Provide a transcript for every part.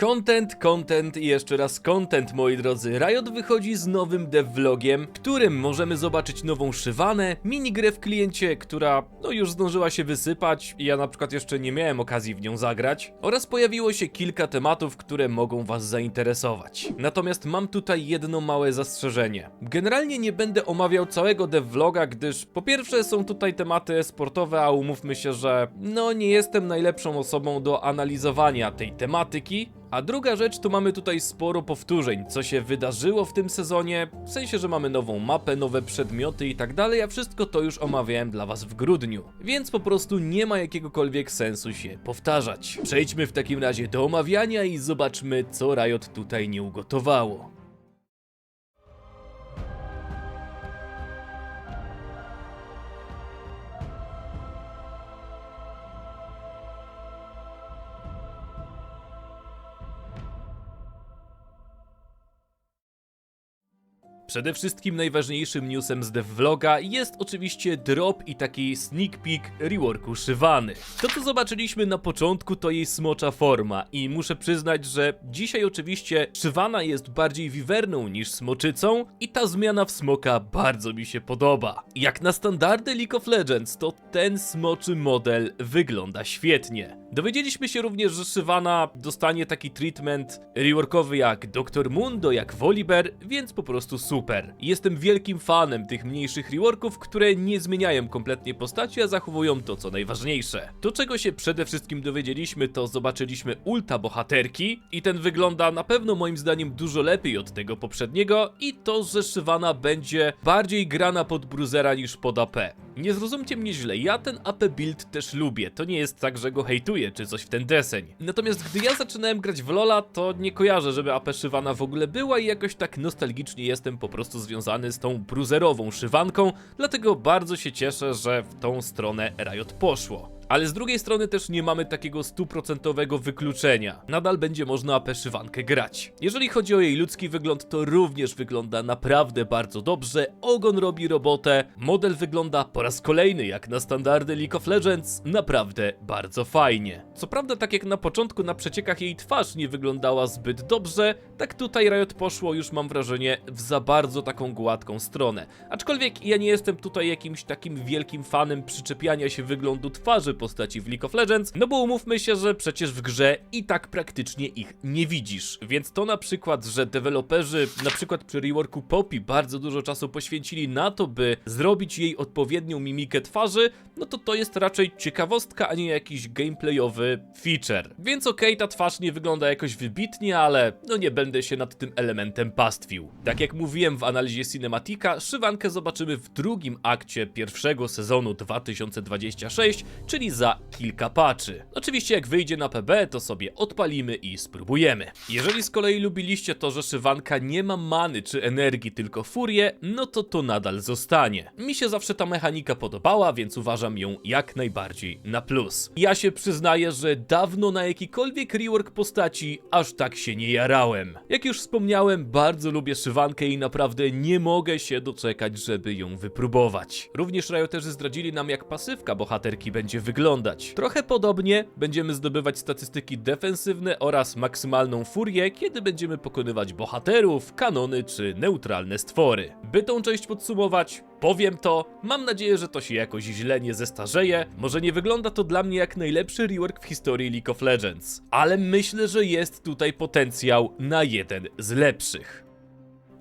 Content, content i jeszcze raz content, moi drodzy. Riot wychodzi z nowym devlogiem, którym możemy zobaczyć nową szywanę, minigrę w kliencie, która no już zdążyła się wysypać i ja na przykład jeszcze nie miałem okazji w nią zagrać, oraz pojawiło się kilka tematów, które mogą was zainteresować. Natomiast mam tutaj jedno małe zastrzeżenie. Generalnie nie będę omawiał całego devloga, gdyż po pierwsze są tutaj tematy sportowe, a umówmy się, że no nie jestem najlepszą osobą do analizowania tej tematyki, a druga rzecz, to mamy tutaj sporo powtórzeń, co się wydarzyło w tym sezonie, w sensie, że mamy nową mapę, nowe przedmioty i tak dalej, a wszystko to już omawiałem dla was w grudniu. Więc po prostu nie ma jakiegokolwiek sensu się powtarzać. Przejdźmy w takim razie do omawiania i zobaczmy, co Riot tutaj nie ugotowało. Przede wszystkim najważniejszym newsem z devloga jest oczywiście drop i taki sneak peek reworku Szywany. To co zobaczyliśmy na początku to jej smocza forma i muszę przyznać, że dzisiaj oczywiście Szywana jest bardziej wiwerną niż smoczycą i ta zmiana w smoka bardzo mi się podoba. Jak na standardy League of Legends to ten smoczy model wygląda świetnie. Dowiedzieliśmy się również, że Szywana dostanie taki treatment reworkowy jak Dr. Mundo, jak Volibear, więc po prostu super. Jestem wielkim fanem tych mniejszych reworków, które nie zmieniają kompletnie postaci, a zachowują to co najważniejsze. To czego się przede wszystkim dowiedzieliśmy to zobaczyliśmy ulta bohaterki i ten wygląda na pewno moim zdaniem dużo lepiej od tego poprzedniego i to, że Szywana będzie bardziej grana pod bruzera niż pod AP. Nie zrozumcie mnie źle, ja ten AP build też lubię, to nie jest tak, że go hejtuję czy coś w ten deseń. Natomiast gdy ja zaczynałem grać w LoLa, to nie kojarzę, żeby AP Szywana w ogóle była i jakoś tak nostalgicznie jestem po prostu związany z tą bruzerową szywanką, dlatego bardzo się cieszę, że w tą stronę Riot poszło. Ale z drugiej strony też nie mamy takiego stuprocentowego wykluczenia. Nadal będzie można AP Szywankę grać. Jeżeli chodzi o jej ludzki wygląd, to również wygląda naprawdę bardzo dobrze. Ogon robi robotę. Model wygląda po raz kolejny jak na standardy League of Legends. Naprawdę bardzo fajnie. Co prawda, tak jak na początku na przeciekach jej twarz nie wyglądała zbyt dobrze, tak tutaj Riot poszło już mam wrażenie w za bardzo taką gładką stronę. Aczkolwiek ja nie jestem tutaj jakimś takim wielkim fanem przyczepiania się wyglądu twarzy postaci w League of Legends, no bo umówmy się, że przecież w grze i tak praktycznie ich nie widzisz. Więc to na przykład, że deweloperzy na przykład przy reworku Poppy bardzo dużo czasu poświęcili na to, by zrobić jej odpowiednią mimikę twarzy, no to to jest raczej ciekawostka, a nie jakiś gameplayowy feature. Więc okej, ta twarz nie wygląda jakoś wybitnie, ale no nie będę się nad tym elementem pastwił. Tak jak mówiłem w analizie Cinematica, szywankę zobaczymy w drugim akcie pierwszego sezonu 2026, czyli za kilka patchy. Oczywiście jak wyjdzie na PB, to sobie odpalimy i spróbujemy. Jeżeli z kolei lubiliście to, że szywanka nie ma many czy energii, tylko furię, no to to nadal zostanie. Mi się zawsze ta mechanika podobała, więc uważam ją jak najbardziej na plus. Ja się przyznaję, że dawno na jakikolwiek rework postaci aż tak się nie jarałem. Jak już wspomniałem, bardzo lubię szywankę i naprawdę nie mogę się doczekać, żeby ją wypróbować. Również Rioterzy zdradzili nam jak pasywka bohaterki będzie wyglądać. Trochę podobnie będziemy zdobywać statystyki defensywne oraz maksymalną furię, kiedy będziemy pokonywać bohaterów, kanony czy neutralne stwory. By tą część podsumować, powiem to, mam nadzieję, że to się jakoś źle nie zestarzeje. Może nie wygląda to dla mnie jak najlepszy rework w historii League of Legends, ale myślę, że jest tutaj potencjał na jeden z lepszych.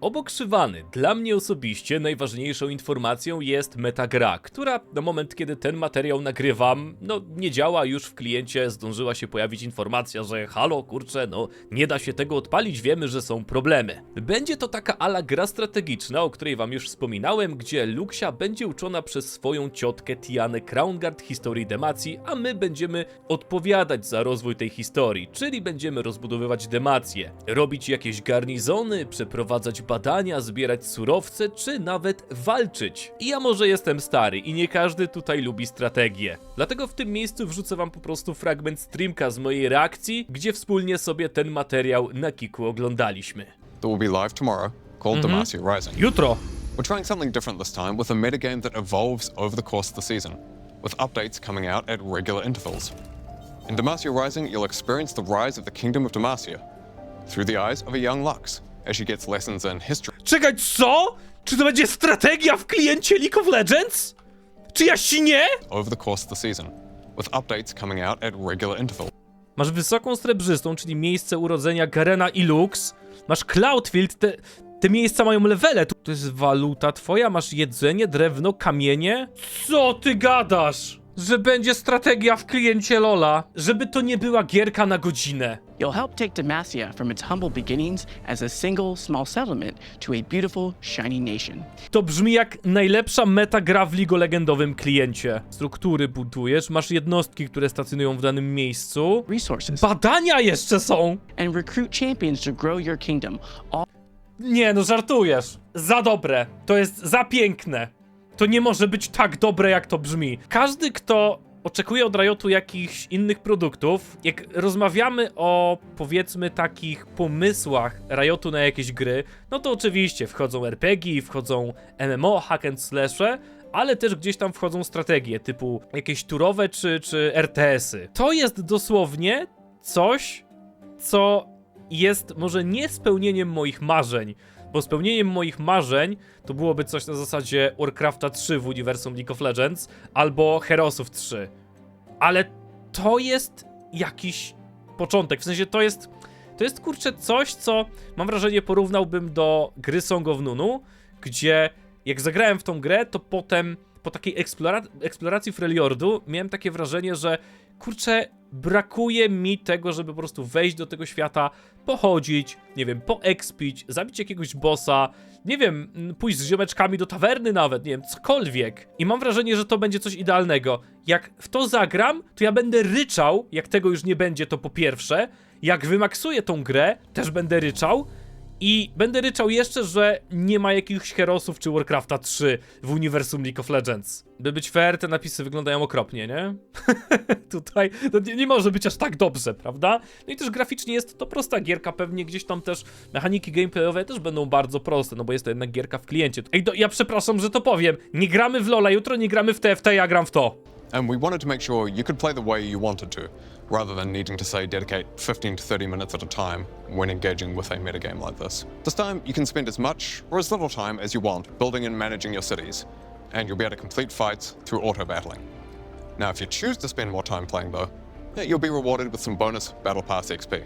Obok Szywany, dla mnie osobiście najważniejszą informacją jest metagra, która na moment kiedy ten materiał nagrywam, no nie działa już w kliencie, zdążyła się pojawić informacja, że halo, kurczę, no nie da się tego odpalić, wiemy, że są problemy. Będzie to taka ala gra strategiczna, o której wam już wspominałem, gdzie Luxia będzie uczona przez swoją ciotkę Tianę Crownguard historii Demacji, a my będziemy odpowiadać za rozwój tej historii, czyli będziemy rozbudowywać Demację, robić jakieś garnizony, przeprowadzać badania, zbierać surowce, czy nawet walczyć. I ja może jestem stary i nie każdy tutaj lubi strategię. Dlatego w tym miejscu wrzucę wam po prostu fragment streamka z mojej reakcji, gdzie wspólnie sobie ten materiał na Kiku oglądaliśmy. that will be live tomorrow called Demacia Rising. Jutro! We're trying something different this time with a metagame that evolves over the course of the season, with updates coming out at regular intervals. In Demacia Rising, you'll experience the rise of the Kingdom of Demacia through the eyes of a young Lux as she gets lessons in history. Czekaj, co? Czy to będzie strategia w kliencie League of Legends? Czy ja śnię? over the course of the season, with updates coming out at regular intervals. Masz wysoką srebrzystą, czyli miejsce urodzenia Garena i Lux. Masz Cloudfield, te, te miejsca mają levele. To jest waluta twoja, masz jedzenie, drewno, kamienie. Co ty gadasz? Że będzie strategia w kliencie Lola. Żeby to nie była gierka na godzinę. You'll help take Demacia from its humble beginnings as a single small settlement to a beautiful, shiny nation. To brzmi jak najlepsza meta gra w League legendowym kliencie. Struktury budujesz, masz jednostki, które stacjonują w danym miejscu. Resources. Badania jeszcze są! And recruit champions to grow your kingdom. All Nie, no żartujesz. Za dobre. To jest za piękne. To nie może być tak dobre, jak to brzmi. Każdy, kto oczekuje od Riotu jakichś innych produktów, jak rozmawiamy o powiedzmy takich pomysłach Riotu na jakieś gry, no to oczywiście wchodzą RPG, wchodzą MMO, hack and slashe, ale też gdzieś tam wchodzą strategie typu jakieś turowe czy, czy RTS-y. To jest dosłownie coś, co jest może nie spełnieniem moich marzeń, bo spełnieniem moich marzeń to byłoby coś na zasadzie Warcrafta 3 w uniwersum League of Legends albo Herosów 3. Ale to jest jakiś początek, w sensie to jest to jest kurczę coś, co mam wrażenie porównałbym do gry Song of Nunu, gdzie jak zagrałem w tą grę, to potem po takiej eksplora eksploracji Freljordu miałem takie wrażenie, że kurczę, brakuje mi tego, żeby po prostu wejść do tego świata, pochodzić, nie wiem, poekspić, zabić jakiegoś bossa, nie wiem, pójść z ziomeczkami do tawerny nawet, nie wiem, cokolwiek. I mam wrażenie, że to będzie coś idealnego. Jak w to zagram, to ja będę ryczał, jak tego już nie będzie, to po pierwsze. Jak wymaksuję tą grę, też będę ryczał. I będę ryczał jeszcze, że nie ma jakichś herosów czy Warcrafta 3 w uniwersum League of Legends. By być fair, te napisy wyglądają okropnie, nie? Tutaj to nie, nie może być aż tak dobrze, prawda? No i też graficznie jest to prosta gierka, pewnie gdzieś tam też mechaniki gameplayowe też będą bardzo proste, no bo jest to jednak gierka w kliencie. Ej, do, ja przepraszam, że to powiem. Nie gramy w LoL'a, jutro nie gramy w TFT, ja gram w to. And we wanted to make sure you could play the way you wanted to, rather than needing to, say, dedicate 15 to 30 minutes at a time when engaging with a metagame like this. This time, you can spend as much or as little time as you want building and managing your cities, and you'll be able to complete fights through auto battling. Now, if you choose to spend more time playing, though, you'll be rewarded with some bonus Battle Pass XP.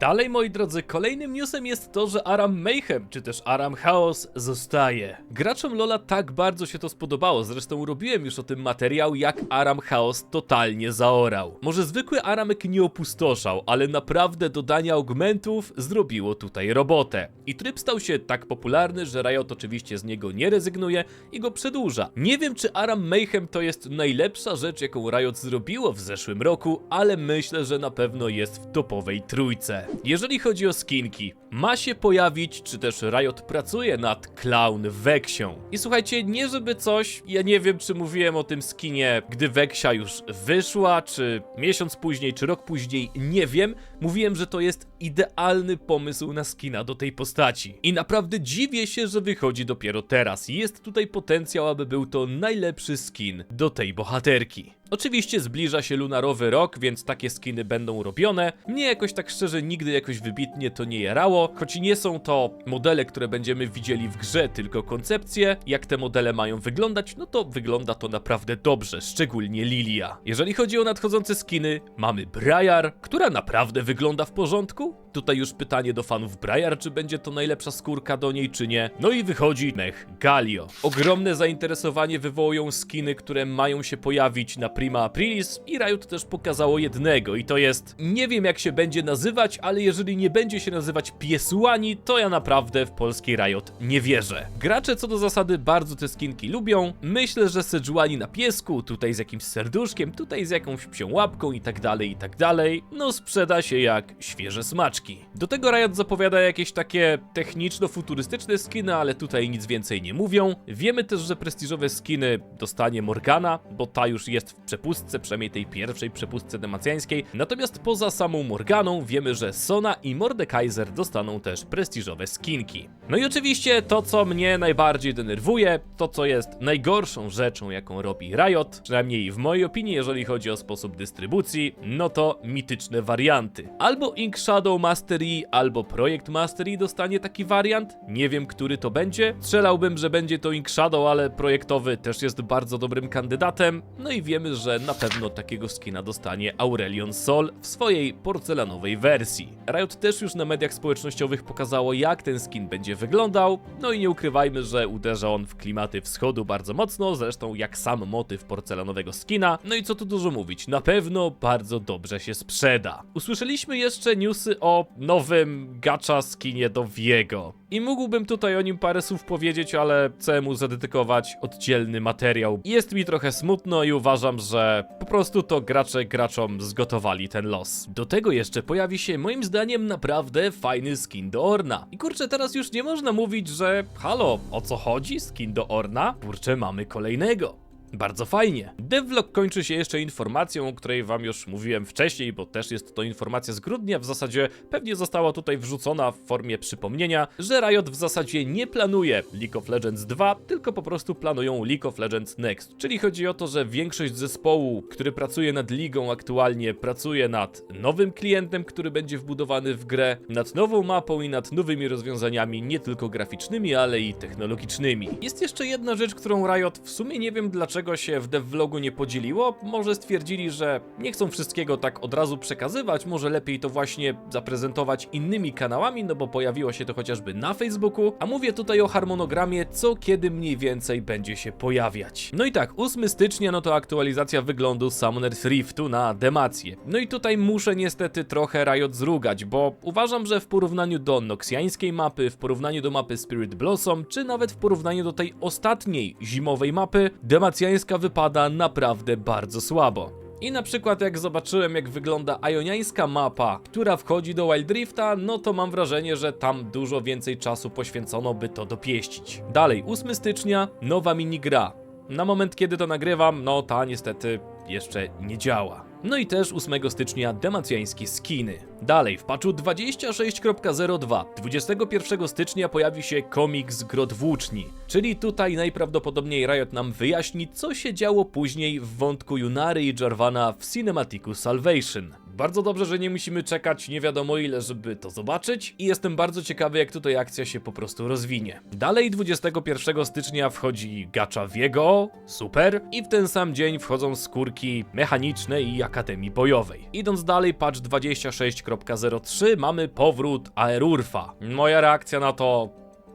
Dalej, moi drodzy, kolejnym newsem jest to, że Aram Mayhem, czy też Aram Chaos zostaje. Graczom Lola tak bardzo się to spodobało, zresztą robiłem już o tym materiał, jak Aram Chaos totalnie zaorał. Może zwykły Aramek nie opustoszał, ale naprawdę dodanie augmentów zrobiło tutaj robotę. I tryb stał się tak popularny, że Riot oczywiście z niego nie rezygnuje i go przedłuża. Nie wiem, czy Aram Mayhem to jest najlepsza rzecz, jaką Riot zrobiło w zeszłym roku, ale myślę, że na pewno jest w topowej trójce. Jeżeli chodzi o skinki, ma się pojawić, czy też Riot pracuje nad Clown Weksią. I słuchajcie, nie żeby coś, ja nie wiem, czy mówiłem o tym skinie, gdy Weksia już wyszła, czy miesiąc później, czy rok później, nie wiem. Mówiłem, że to jest idealny pomysł na skina do tej postaci. I naprawdę dziwię się, że wychodzi dopiero teraz. Jest tutaj potencjał, aby był to najlepszy skin do tej bohaterki. Oczywiście zbliża się lunarowy rok, więc takie skiny będą robione. Mnie jakoś tak szczerze nigdy jakoś wybitnie to nie jarało, choć nie są to modele, które będziemy widzieli w grze, tylko koncepcje. Jak te modele mają wyglądać, no to wygląda to naprawdę dobrze, szczególnie Lilia. Jeżeli chodzi o nadchodzące skiny, mamy Briar, która naprawdę wygląda w porządku. Tutaj już pytanie do fanów Briar, czy będzie to najlepsza skórka do niej, czy nie. No i wychodzi mech Galio. Ogromne zainteresowanie wywołują skiny, które mają się pojawić na Prima Aprilis i Riot też pokazało jednego i to jest, nie wiem jak się będzie nazywać, ale jeżeli nie będzie się nazywać Piesłani, to ja naprawdę w polski Riot nie wierzę. Gracze co do zasady bardzo te skinki lubią. Myślę, że Sejuani na piesku, tutaj z jakimś serduszkiem, tutaj z jakąś psią łapką i tak dalej, i tak dalej, no sprzeda się jak świeże smaczki. Do tego Riot zapowiada jakieś takie techniczno-futurystyczne skiny, ale tutaj nic więcej nie mówią. Wiemy też, że prestiżowe skiny dostanie Morgana, bo ta już jest w przepustce, przynajmniej tej pierwszej przepustce demacjańskiej. Natomiast poza samą Morganą wiemy, że Sona i Mordekaiser dostaną też prestiżowe skinki. No i oczywiście to, co mnie najbardziej denerwuje, to co jest najgorszą rzeczą, jaką robi Riot, przynajmniej w mojej opinii, jeżeli chodzi o sposób dystrybucji, no to mityczne warianty. Albo Ink Shadow Mastery, albo Projekt Mastery dostanie taki wariant. Nie wiem, który to będzie. Strzelałbym, że będzie to Ink Shadow, ale projektowy też jest bardzo dobrym kandydatem. No i wiemy, że na pewno takiego skina dostanie Aurelion Sol w swojej porcelanowej wersji. Riot też już na mediach społecznościowych pokazało, jak ten skin będzie wyglądał. No i nie ukrywajmy, że uderza on w klimaty wschodu bardzo mocno, zresztą jak sam motyw porcelanowego skina. No i co tu dużo mówić, na pewno bardzo dobrze się sprzeda. Usłyszeliśmy jeszcze newsy o nowym gacha skinie do Viego. I mógłbym tutaj o nim parę słów powiedzieć, ale chcę mu zadedykować oddzielny materiał. Jest mi trochę smutno i uważam, że po prostu to gracze graczom zgotowali ten los. Do tego jeszcze pojawi się moim zdaniem naprawdę fajny skin do Orna. I kurczę, teraz już nie można mówić, że halo, o co chodzi? Skin do Orna? Kurczę, mamy kolejnego. Bardzo fajnie. Devlog kończy się jeszcze informacją, o której wam już mówiłem wcześniej, bo też jest to informacja z grudnia. W zasadzie pewnie została tutaj wrzucona w formie przypomnienia, że Riot w zasadzie nie planuje League of Legends 2, tylko po prostu planują League of Legends Next. Czyli chodzi o to, że większość zespołu, który pracuje nad ligą aktualnie, pracuje nad nowym klientem, który będzie wbudowany w grę, nad nową mapą i nad nowymi rozwiązaniami, nie tylko graficznymi, ale i technologicznymi. Jest jeszcze jedna rzecz, którą Riot w sumie nie wiem dlaczego się w devlogu nie podzieliło. Może stwierdzili, że nie chcą wszystkiego tak od razu przekazywać, może lepiej to właśnie zaprezentować innymi kanałami, no bo pojawiło się to chociażby na Facebooku. A mówię tutaj o harmonogramie, co kiedy mniej więcej będzie się pojawiać. No i tak, 8 stycznia no to aktualizacja wyglądu Summoner's Riftu na demację. No i tutaj muszę niestety trochę Riot zrugać, bo uważam, że w porównaniu do noksjańskiej mapy, w porównaniu do mapy Spirit Blossom, czy nawet w porównaniu do tej ostatniej zimowej mapy, demacjańska wypada naprawdę bardzo słabo. I na przykład jak zobaczyłem jak wygląda ajoniańska mapa, która wchodzi do Wild Rifta, no to mam wrażenie, że tam dużo więcej czasu poświęcono by to dopieścić. Dalej, 8 stycznia, nowa minigra. Na moment kiedy to nagrywam, no ta niestety jeszcze nie działa. No i też 8 stycznia demacjańskie skiny. Dalej, w patchu 26.02 21 stycznia pojawi się komiks Grot Włóczni, czyli tutaj najprawdopodobniej Riot nam wyjaśni, co się działo później w wątku Junary i Jarvana w Cinematicu Salvation. Bardzo dobrze, że nie musimy czekać nie wiadomo ile, żeby to zobaczyć i jestem bardzo ciekawy, jak tutaj akcja się po prostu rozwinie. Dalej 21 stycznia wchodzi Gacha Viego, super, i w ten sam dzień wchodzą skórki mechaniczne i Akademii Bojowej. Idąc dalej, patch 26.03 mamy powrót Aerurfa. Moja reakcja na to...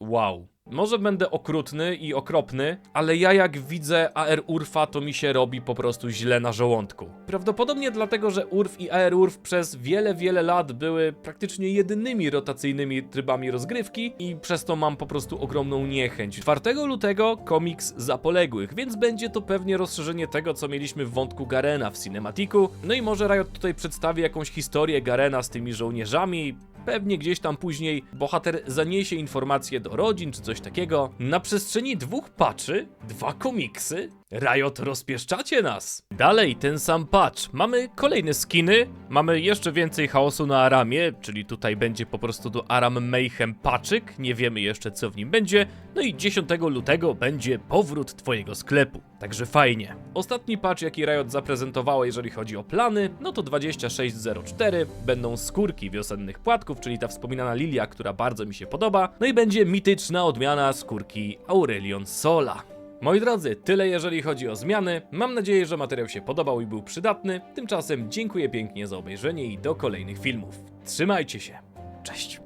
wow. Może będę okrutny i okropny, ale ja jak widzę AR Urfa, to mi się robi po prostu źle na żołądku. Prawdopodobnie dlatego, że Urf i AR Urf przez wiele, wiele lat były praktycznie jedynymi rotacyjnymi trybami rozgrywki i przez to mam po prostu ogromną niechęć. 4 lutego komiks Zapoległych, więc będzie to pewnie rozszerzenie tego, co mieliśmy w wątku Garena w Cinematiku. No i może Riot tutaj przedstawi jakąś historię Garena z tymi żołnierzami, Pewnie gdzieś tam później bohater zaniesie informacje do rodzin czy coś takiego. Na przestrzeni dwóch patchy, dwa komiksy, Riot rozpieszczacie nas. Dalej ten sam patch. Mamy kolejne skiny, mamy jeszcze więcej chaosu na Aramie, czyli tutaj będzie po prostu do Aram Mayhem paczyk, nie wiemy jeszcze co w nim będzie. No i 10 lutego będzie powrót twojego sklepu. Także fajnie. Ostatni patch jaki Riot zaprezentowało jeżeli chodzi o plany, no to 2604, będą skórki wiosennych płatków, czyli ta wspominana lilia, która bardzo mi się podoba. No i będzie mityczna odmiana skórki Aurelion Sola. Moi drodzy, tyle jeżeli chodzi o zmiany. Mam nadzieję, że materiał się podobał i był przydatny. Tymczasem dziękuję pięknie za obejrzenie i do kolejnych filmów. Trzymajcie się!